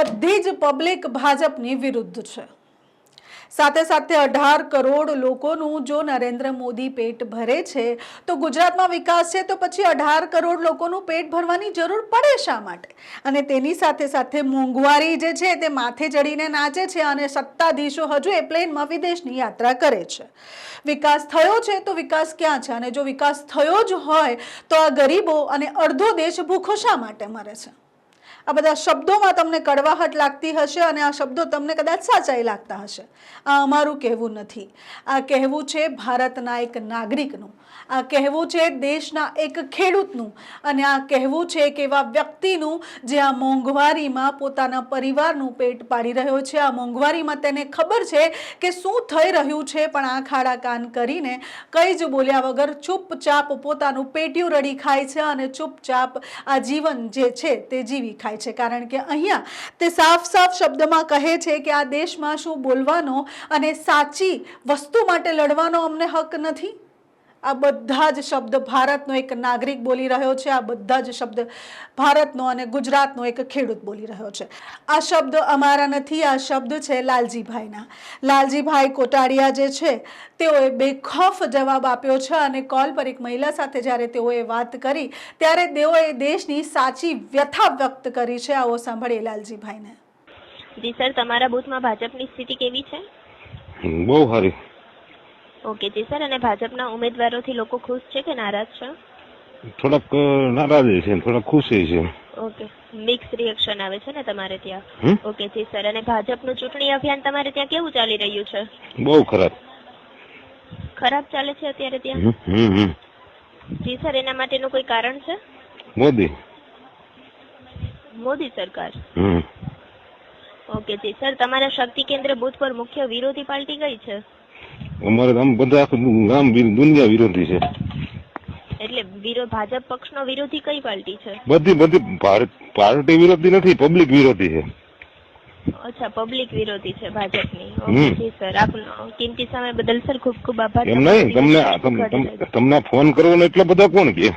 બધી જ પબ્લિક ભાજપની વિરુદ્ધ છે. સાથે સાથે અઢાર કરોડ લોકોનું જો નરેન્દ્ર મોદી પેટ ભરે છે, તો ગુજરાતમાં વિકાસ છે, તો પછી અઢાર કરોડ લોકોનું પેટ ભરવાની જરૂર પડે શા માટે? અને તેની સાથે સાથે મોંઘવારી જે છે, તે માથે ચડીને નાચે છે અને સત્તાધીશો હજુ એ પ્લેનમાં વિદેશની યાત્રા કરે છે. વિકાસ થયો છે, તો વિકાસ ક્યાં છે? અને જો વિકાસ થયો જ હોય, તો આ ગરીબો અને અડધો દેશ ભૂખો શા માટે મરે છે? આ બધા શબ્દોમાં તમને કડવાહટ લાગતી હશે અને આ શબ્દો તમને કદાચ સાચાઈ લાગતા હશે. આ અમારું કહેવું નથી. આ કહેવું છે ભારતના એક નાગરિકનું. આ કહેવું છે દેશના એક ખેડૂતનું. અને આ કહેવું છે એક એવા વ્યક્તિનું જે આ મોંઘવારીમાં પોતાના પરિવારનું પેટ પાડી રહ્યો છે. આ મોંઘવારીમાં તેને ખબર છે કે શું થઈ રહ્યું છે, પણ આ ખાડા કાન કરીને કંઈ જ બોલ્યા વગર ચૂપચાપ પોતાનું પેટિયું રડી ખાય છે અને ચૂપચાપ આ જીવન જે છે તે જીવી ખાય છે. કારણ કે અહીંયા તે સાફ સાફ શબ્દમાં કહે છે કે આ દેશમાં શું બોલવાનો અને સાચી વસ્તુ માટે લડવાનો અમને હક નથી. આ બધા જ શબ્દ ભારતનો એક નાગરિક બોલી રહ્યો છે આ બધા જ શબ્દ ભારતનો અને ગુજરાતનો એક ખેડૂત બોલી રહ્યો છે. આ શબ્દ અમારા નથી આ શબ્દ છે લાલજીભાઈના. લાલજીભાઈ કોટાડિયા જે છે તેઓએ બેખોફ જવાબ આપ્યો છે અને કોલ પર એક મહિલા સાથે જ્યારે તેઓએ વાત કરી ત્યારે તેઓએ દેશની સાચી વ્યથા વ્યક્ત કરી છે. આવો સાંભળીએ લાલજીભાઈને. જી સર તમારા બૂથમાં ભાજપની સ્થિતિ કેવી છે? બહુ સારી. ઓકે જી સર અને ભાજપના ઉમેદવારોથી લોકો ખુશ છે કે નારાજ છે? થોડાક નારાજ છે થોડાક ખુશ છે. ઓકે મિક્સ રિએક્શન આવે છે ને તમારે ત્યાં? ઓકે જી સર અને ભાજપનું ચૂંટણી અભિયાન તમારે ત્યાં કેવું ચાલી રહ્યું છે? બહુ ખરાબ. ખરાબ ચાલે છે અત્યારે ત્યાં. જી સર એના માટેનું કોઈ કારણ છે? મોદી. મોદી સરકાર? ઓકે જી સર તમારા શક્તિ કેન્દ્ર બુથ પર મુખ્ય વિરોધી પાર્ટી કઈ છે? અમારે આમ બધા આખું ગામ દુનિયા વિરોધી છે. એટલે વિરોધ ભાજપ પક્ષનો વિરોધી કઈ પાર્ટી છે? બધી બધી પાર્ટી વિરોધી નથી પબ્લિક વિરોધી છે. અચ્છા પબ્લિક વિરોધી છે ભાજપની. Okay sir. આપનો કિંમતી સમય બદલ સર ખૂબ ખૂબ આભાર. એમ નહીં તમને તમને ફોન કરવાનો એટલા બધા કોણ કે?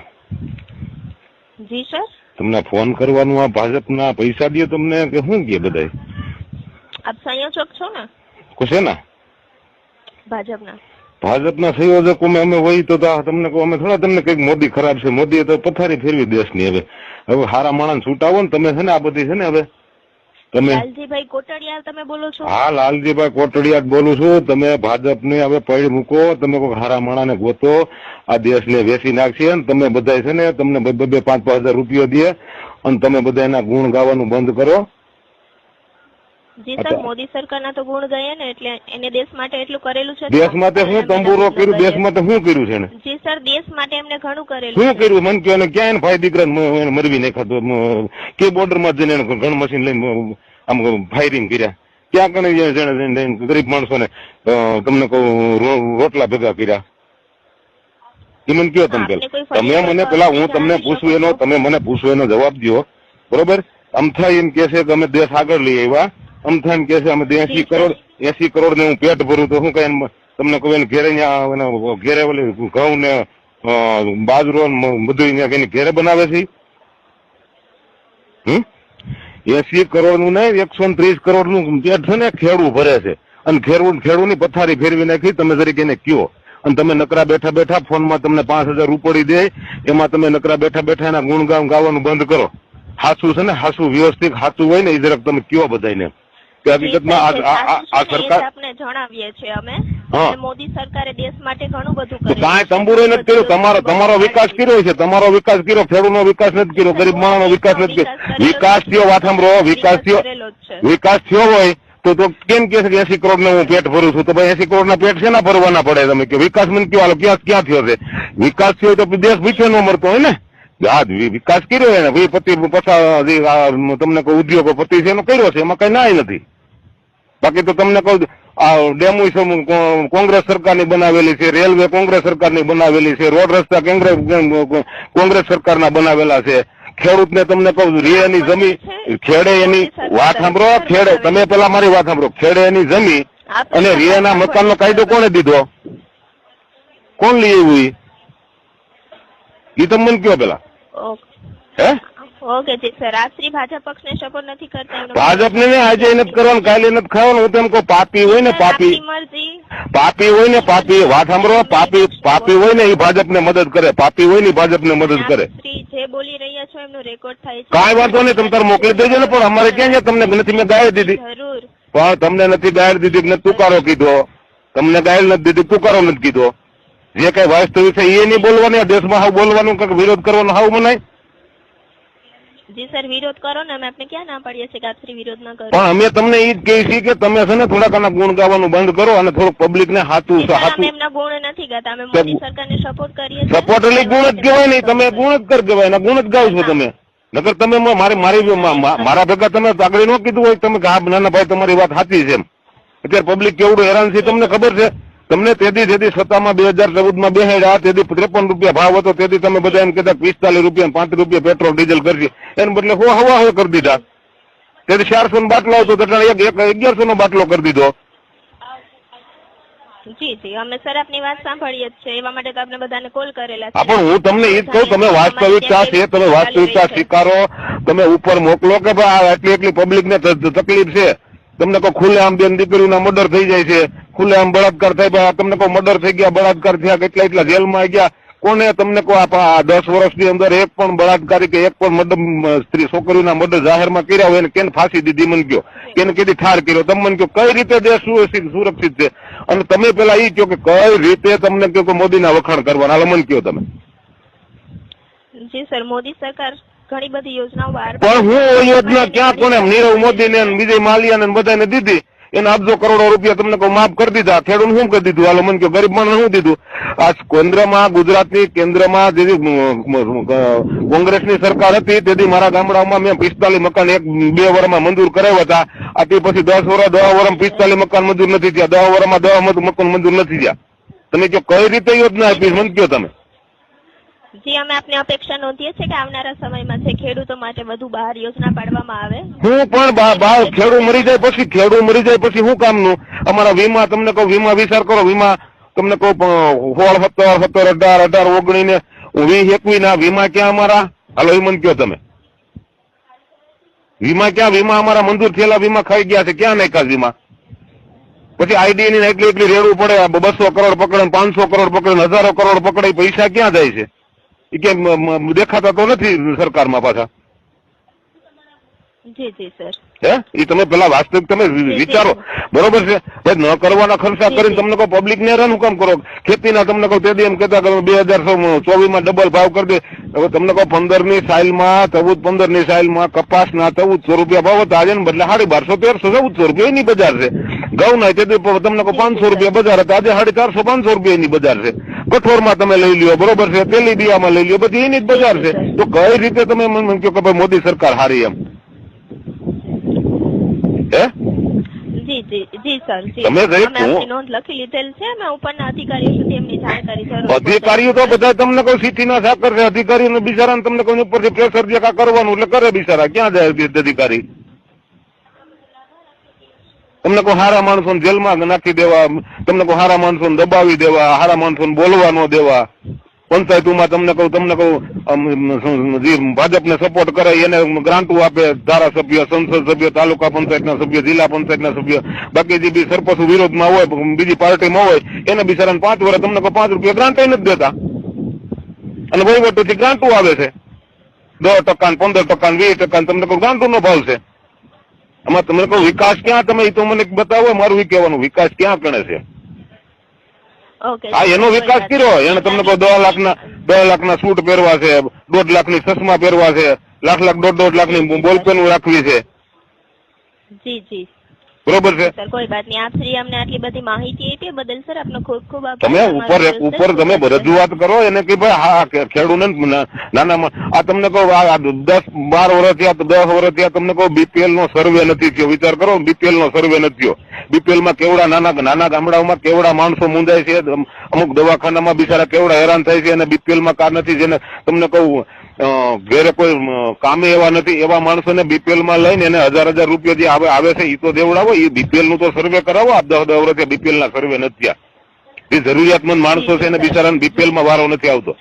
જી સર? તમને ફોન કરવાનું આ ભાજપના પૈસા દે તમને કે શું કે બધા આપ સંયોજક છો ને? કુશે ને? ભાજપના. ભાજપના સંયોજકો અમે હોય તો તો તમને કહું અમે થોડા તમને કંઈક મોદી ખરાબ છે મોદીએ તો પથારી ફેરવી દેશની હવે. હવે હારા માણસ છૂટાવો ને તમે છે ને આ બધી છે ને હવે. તમે લાલજીભાઈ કોટડિયા તમે બોલો છો? હા લાલજીભાઈ કોટડિયા બોલું છું. તમે ભાજપને હવે પૈડ મૂકો તમે કોઈ હારા માણાને ગોતો આ દેશને વેચી નાખશે ને તમે બધા છે ને તમને બે પાંચ પાંચ હજાર રૂપિયો દે અને તમે બધા એના ગુણ ગાવાનું બંધ કરો. જી સર મોદી સરકારના તો ગુણ ગયા ને એટલે એને દેશ માટે એટલું કરેલું છે દેશ માટે શું તંબુરો કર્યું? દેશ માટે શું કર્યું છે જી સર દેશ માટે એમને ઘણું કરેલું શું કર્યું? મન કહો ને ક્યાં એને ભાઈ દીકરા મરવી નાખ્યા કે બોર્ડરમાં જઈને ગન મશીન લઈને આમ ફાયરિંગ કર્યા. ક્યાં કને ગરીબ માણસોને તમને કહું રોટલા ભેગા કર્યા. એ મને કયો તમે તમે મને પેલા હું તમને પૂછું એનો તમે મને પૂછું એનો જવાબ દો બરોબર? આમ થાય એમ કે છે કે અમે દેશ આગળ લઈ આવ્યા. અમથા એમ કે છે અમે એસી કરોડ એસી કરોડ ને હું પેટ ભરું તો શું કઈ તમને કહું એને ઘેરે ઘેરે ઓલી ઘઉં ને બાજરો બધું એની ઘેરે બનાવે છે? હમ? એસી કરોડનું નહીં એકસો ત્રીસ કરોડનું પેટ છે ને ખેડૂ ભરે છે. અને ખેડૂતની પથારી ફેરવી નાખી તમે જરીક એને કયો. અને તમે નકરા બેઠા બેઠા ફોનમાં તમને પાંચ હજાર ઉપડી દે એમાં તમે નકરા બેઠા બેઠા એના ગુણગાન ગાવાનું બંધ કરો. હાસુ છે ને હાસુ વ્યવસ્થિત હાસું હોય ને એ જરાક તમે કયો બધાને કે હકીકતમાં આ- સરકાર આપને જણાવીએ છીએ અમે. મોદી સરકારે દેશ માટે ઘણું બધું કર્યું કાંઈ તંબુરો નથી કર્યો. તમારો તમારો વિકાસ કર્યો છે. તમારો વિકાસ કર્યો. ખેડૂતનો વિકાસ નથી કર્યો. ગરીબ માણસનો વિકાસ નથી કર્યો. વિકાસ થયો વાત સાંભળો. વિકાસ થયો છે. વિકાસ થયો હોય તો તો કેમ કે છે કે એસી કરોડ હું પેટ ભરું છું? તો ભાઈ એસી કરોડ ના પેટ ના ભરવાના પડે તમે કે વિકાસ મને કયો ક્યાં ક્યાં થયો છે? વિકાસ થયો તો દેશ ભીખે નો મરતો હોય ને? આ વિકાસ કર્યો એને. ભાઈ પતિ પછા તમને કોઈ ઉદ્યોગો પતિ છે એનો કર્યો છે? એમાં કઈ નાય નથી. બાકી તો તમને કહું આ ડેમો કોંગ્રેસ સરકારની બનાવેલી છે રેલવે કોંગ્રેસ સરકારની બનાવેલી છે રોડ રસ્તા કોંગ્રેસ સરકારના બનાવેલા છે. ખેડૂતને તમને કહું રેની જમીન ખેડે એની વાત સાંભળો ખેડે તમે પેલા મારી વાત સાંભળો ખેડે એની જમીન અને રિયાના મકાનનો કાયદો કોણે દીધો? કોણ લઈ આવ્યું એ ઈ તમે મને કયો પેલા? હે? ઓકે જી સર આપ શ્રી ભાજપ પક્ષને સપોર્ટ નથી કરતા ભાજપને ને આજે નથી કરવાનું કાલે નથી ખાવાનું હું તેમ કહું પાપી હોય ને પાપી. પાપી હોય ને પાપી વાત સાંભળો પાપી પાપી હોય ને એ ભાજપને મદદ કરે પાપી હોય ને ભાજપ ભાજપને મદદ કરે. જે બોલી રહ્યા છો એમનો રેકોર્ડ થાય છે. કાંઈ વાંધો નહીં તમે તાર મોકલી દેજો ને પણ અમારે ક્યાં છે તમને નથી મેં ગાય દીધી. જરૂર. પણ તમને નથી ગાયર દીધી નથી તુકારો કીધો. તમને ગાયર નથી દીધી તુકારો નથી કીધો. જે કઈ વાસ્તવિક છે એ નહીં બોલવાની દેશમાં હાવ બોલવાનું કે વિરોધ કરવાનો હાવ મનાય. જી સર વિરોધ કરો ને અમે આપને ક્યાં ના પાડીએ છીએ કે આપ શ્રી વિરોધ ના કરો? પણ અમે તમને ઈ જ કહીએ છીએ કે તમે છે ને થોડાક આના ગુણ ગાવાનું બંધ કરો અને થોડુંક પબ્લિક ને હાથું અમે એમના ગુણ નથી ગાતા. અમે મોદી સરકારને સપોર્ટ કરીએ છીએ. સપોર્ટ એટલે ગુણ જ કહેવાય નહીં તમે ગુણ જ કર કહેવાય ને ગુણ જ ગાવ છો તમે. નકર તમે મારે મારી મારા ભેગા તમે આગળ ન કીધું હોય તમે કે હા નાના ભાઈ તમારી વાત સાચી છે એમ. અત્યારે પબ્લિક કેવડું હેરાન છે તમને ખબર છે? તમને તેથી તેથી સત્તામાં બે હજાર ચૌદમાં બેહેડ્યા તેથી ત્રેપન રૂપિયા ભાવ હતો તેથી તમે બધા એમ કહેતા પિસ્તાલીસ રૂપિયા પાંત્રીસ રૂપિયા પેટ્રોલ ડીઝલ કરશે. એને બદલે હો હવા હવે કરી દીધા. તેથી ચારસો નો બાટલો આવતો અગિયારસો નો બાટલો કરી દીધો. જી જી અમે સર આપની વાત સાંભળીએ જ છે એવા માટે તો આપણે બધાને કોલ કરેલા છે પણ હું તમને એ જ કહું તમે વાસ્તવિકતા છે તમે વાસ્તવિકતા સ્વીકારો તમે ઉપર મોકલો કે ભાઈ આ આટલી એટલી પબ્લિક ને તકલીફ છે. તમને કોઈ ખુલ્લે આમ બેન દીકરીના મર્ડર થઈ જાય છે. ખુલ્લે આમ બળાત્કાર થાય તમને કોઈ મર્ડર થઈ ગયા બળાત્કાર થયા કેટલા એટલા જેલમાં ગયા. કોને તમને કહો આ દસ વર્ષની અંદર એક પણ બળાત્કારી કે એક પણ મર્ડર સ્ત્રી છોકરીના મર્ડર જાહેરમાં કર્યા હોય એને કેને ફાંસી દીધી મને કયો? કેને કીધી ઠાર કર્યો? તમે મને કયો કઈ રીતે દેશ સુરક્ષિત સુરક્ષિત છે? અને તમે પેલા એ કહો કે કઈ રીતે તમને કહો કે મોદીના વખાણ કરવાના? હાલ મને કહો તમે. જી સર મોદી સરકાર ઘણી બધી યોજનાઓ બહાર પણ હું યોજના ક્યાં કોને નીરવ મોદી ને વિજય માલિયા ને બધાને દીધી? એને આપજો કરોડો રૂપિયા તમને કહું, માફ કરી દીધા. ખેડૂત શું કરી દીધું? હાલો, મને કહો, ગરીબ માણસ શું દીધું? આ કેન્દ્રમાં, ગુજરાતની કેન્દ્રમાં જે કોંગ્રેસની સરકાર હતી, તેથી મારા ગામડામાં મેં પિસ્તાલીસ મકાન એક, બે વર્ષમાં મંજૂર કરાવ્યા હતા. આ તે પછી દસ વર્ષ દસ વર્ષમાં પિસ્તાલીસ મકાન મંજૂર નથી થયા. દસ વર્ષમાં દસ મકાન મંજૂર નથી થયા. તમે કહો, કઈ રીતે યોજના આપી? મને કહો તમે. જી અમે આપની અપેક્ષા નોંધીએ છીએ કે આવનારા સમયમાં જે ખેડૂતો માટે વધુ બહાર યોજના પાડવામાં આવે. હું પણ બા- ખેડૂત મરી જાય પછી, ખેડૂત મરી જાય પછી શું કામનું? અમારા વીમા, તમને કહું, વીમા વિચાર કરો, વીમા, તમને કહું સોળ, સત્તર સત્તર, અઢાર અઢાર ઓગણી ને વીસ એકવી ના વીમા ક્યાં અમારા? હાલો એ મને તમે. વીમા ક્યાં? વીમા અમારા મંજૂર થયેલા વીમા ખાઈ ગયા છે. ક્યાં નાખ્યા વીમા? પછી આઈડી ની એટલી એટલી રેડવું પડે બસો કરોડ પકડે પાંચસો કરોડ પકડે હજારો કરોડ પકડે પૈસા ક્યાં જાય છે? એ કે દેખાતા તો નથી સરકારમાં પાછા. જી જી સર. હે? એ તમે પેલા વાસ્તવિક તમે વિચારો. બરોબર છે? ભાઈ ન કરવાના ખર્ચા કરીને તમને કહો પબ્લિક ને હેરાન કામ કરો? ખેતીના તમને કહો તેથી એમ કહેતા કરો બે હજાર ચોવીસમાં ડબલ ભાવ કરી દે. હવે તમને કહો પંદરની સાઇલમાં ચૌદ પંદરની સાઇલમાં કપાસના ચૌદસો રૂપિયા ભાવ હતા. આજે બદલે સાડી બારસો તેરસો ચૌદસો રૂપિયા એની બજાર છે. ઘઉં ના તે તમને કહો પાંચસો રૂપિયા બજાર હતા. આજે સાડી ચારસો પાંચસો રૂપિયા એની બજાર છે. કઠોરમાં તમે લઈ લ્યો બરોબર છે? પેલી બિયામાં લઈ લ્યો બધી એની જ બજાર છે. તો કઈ રીતે તમે મને કહો કે ભાઈ મોદી સરકાર હારી એમ? હે? અધિકારીઓ તો બધા તમને કોઈ સીટી ના સાકર છે અધિકારીઓ બિચારા તમને કોઈ ઉપરથી પ્રેશર જે કરવાનું એટલે કરે બિચારા. ક્યાં જાય અધિકારી? તમને કોઈ હારા માણસો જેલમાં નાખી દેવા, તમને કોઈ હારા માણસો દબાવી દેવા, હારા માણસો બોલવા ન દેવા. પંચાયતમાં તમને કહું તમને કહું જે ભાજપને સપોર્ટ કરે એને ગ્રાન્ટો આપે, ધારાસભ્ય, સંસદ સભ્ય, તાલુકા પંચાયતના સભ્ય, જિલ્લા પંચાયતના સભ્ય. બાકી જે બી સરપંચ વિરોધમાં હોય બીજી પાર્ટીમાં હોય, એને બિચારાને પાંચ વર્ષ તમને કહું, પાંચ રૂપિયા ગ્રાન્ટ નથી દેતા. અને વહીવટોથી ગ્રાન્ટો આવે છે. દસ ટકા પંદર ટકા વીસ ટકા તમને કહું, ગ્રાન્ટો નો ભાવ છે આમાં તમને કહું વિકાસ ક્યાં? તમે તો મને બતાવો મારું એ કહેવાનું વિકાસ ક્યાં ગણે છે? હા એનો વિકાસ કર્યો. એને તમને કહું દસ લાખના દસ લાખના સૂટ પહેરવા છે દોઢ લાખની ચશ્મા પહેરવા છે લાખ લાખ દોઢ દોઢ લાખની બોલપેન રાખવી છે. જી જી. બરોબર છે? સર કોઈ વાત નહીં. આપ શ્રી અમને આટલી બધી માહિતી આપી બદલ સર આપનો ખૂબ ખૂબ આભાર. તમે ઉપર ઉપર તમે રજૂઆત કરો એને કે ભાઈ હા ખેડૂને નાના આ તમને કહો આ દસ બાર વર્ષ થયા દસ વર્ષ થયા તમને કહો બીપીએલ નો સર્વે નથી થયો. વિચાર કરો બીપીએલ નો સર્વે નથી થયો. બીપીએલમાં કેવડા નાના નાના ગામડાઓમાં કેવડા માણસો મુંજાય છે? અમુક દવાખાનામાં બિચારા કેવડા હેરાન થાય છે અને બીપીએલમાં કાર નથી જેને તમને કહું ઘરે કોઈ કામે એવા નથી, એવા માણસોને બીપીએલમાં લઈને એને હજાર હજાર રૂપિયા જે આવે આવે છે એ તો દેવડાવો એ બીપીએલનું તો સર્વે કરાવો આ દસ દસ વર્ષે બીપીએલ ના સર્વે નથી થયા. જે જરૂરિયાતમંદ માણસો છે એને બિચારાને બીપીએલમાં વારો નથી આવતો.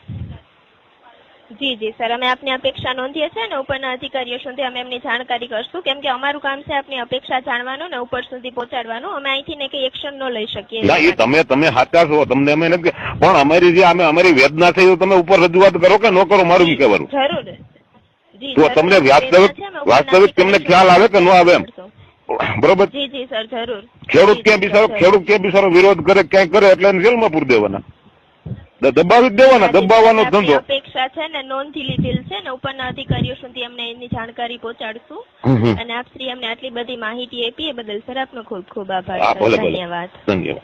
જી જી સર. અમે આપની અપેક્ષા નોંધીએ છીએ અને ઉપરના અધિકારીઓ સુધી અમે એમની જાણકારી કરશું. કેમ કે અમારું કામ છે આપની અપેક્ષા જાણવાનું ને ઉપર સુધી પહોંચાડવાનું. અમે અહીંથી ને કઈ એક્શન ન લઈ શકીએ ના એ તમે તમે સાચા છો. તમને અમે નથી પણ અમારી જે અમે અમારી વેદના છે એ તમે ઉપર રજૂઆત કરો કે ન કરો મારું કહેવાનું? જરૂર. જી તો તમને વાસ્તવિક વાસ્તવિક તમને ખ્યાલ આવે કે ન આવે એમ? બરોબર? જી જી સર જરૂર. ખેડૂત ક્યાં બિચારો ખેડૂત ક્યાં બિચારો વિરોધ કરે ક્યાંય કરે એટલે જેલમાં પૂરી દેવાના. દબાવી દેવાના દબાવવાનો ધંધો. અપેક્ષા છે ને નોંધી લીધેલ છે ને ઉપરના અધિકારીઓ સુધી અમને એની જાણકારી પહોંચાડશું. અને આપ શ્રી અમને આટલી બધી માહિતી આપી એ બદલ સર આપનો ખૂબ ખૂબ આભાર ધન્યવાદ. ધન્યવાદ.